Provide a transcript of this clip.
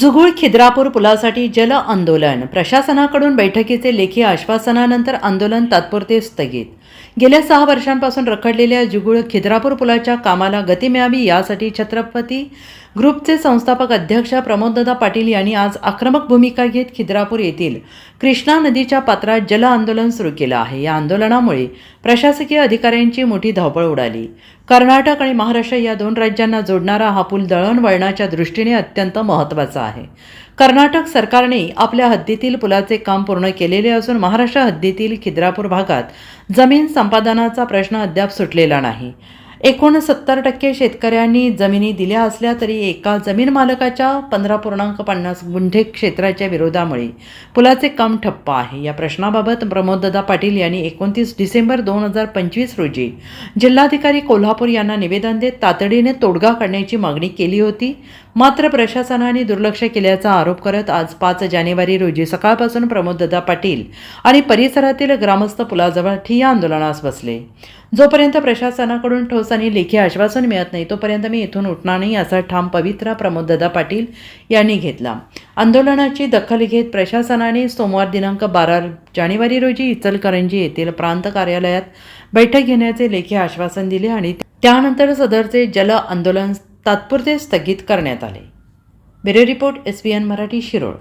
जुगुळ खिद्रापूर पुलासाठी जल आंदोलन. प्रशासनाकडून बैठकीचे लेखी आश्वासनानंतर आंदोलन तात्पुरते स्थगित. गेल्या सहा वर्षांपासून रखडलेल्या जुगुळ खिद्रापूर पुलाच्या कामाला गती मिळावी यासाठी छत्रपती ग्रुपचे संस्थापक अध्यक्ष प्रमोददादा पाटील यांनी आज आक्रमक भूमिका घेत खिद्रापूर येथील कृष्णा नदीच्या पात्रात जल आंदोलन सुरू केलं आहे. या आंदोलनामुळे प्रशासकीय अधिकाऱ्यांची मोठी धावपळ उडाली. कर्नाटक आणि महाराष्ट्र या दोन राज्यांना जोडणारा हा पूल दळणवळणाच्या दृष्टीने अत्यंत महत्त्वाचा आहे. कर्नाटक सरकारने आपल्या हद्दीतील पुलाचे काम पूर्ण केलेले असून महाराष्ट्र हद्दीतील खिद्रापूर भागात जमीन संपादनाचा प्रश्न अद्याप सुटलेला नाही. एकूण सत्तर टक्के शेतकऱ्यांनी जमिनी दिल्या असल्या तरी एका जमीन मालकाच्या पंधरा पूर्णांक पन्नास गुंठे क्षेत्राच्या विरोधामुळे पुलाचे काम ठप्प आहे. या प्रश्नाबाबत प्रमोददादा पाटील यांनी एकोणतीस डिसेंबर दोन हजार पंचवीस रोजी जिल्हाधिकारी कोल्हापूर यांना निवेदन देत तातडीने तोडगा काढण्याची मागणी केली होती. मात्र प्रशासनाने दुर्लक्ष केल्याचा आरोप करत आज पाच जानेवारी रोजी सकाळपासून प्रमोददादा पाटील आणि परिसरातील ग्रामस्थ पुलाजवळ ठिय्या आंदोलनास बसले. जोपर्यंत प्रशासनाकडून ठोस दिवसांनी लेखी आश्वासन मिळत नाही तोपर्यंत मी इथून उठणार नाही असा ठाम पवित्रा प्रमोददादा पाटील यांनी घेतला. आंदोलनाची दखल घेत प्रशासनाने सोमवार दिनांक बारा जानेवारी रोजी इचलकरंजी येथील प्रांत कार्यालयात बैठक घेण्याचे लेखी आश्वासन दिले आणि त्यानंतर सदरचे जल आंदोलन तात्पुरते स्थगित करण्यात आले. Bureau report S B N Marathi Shirol.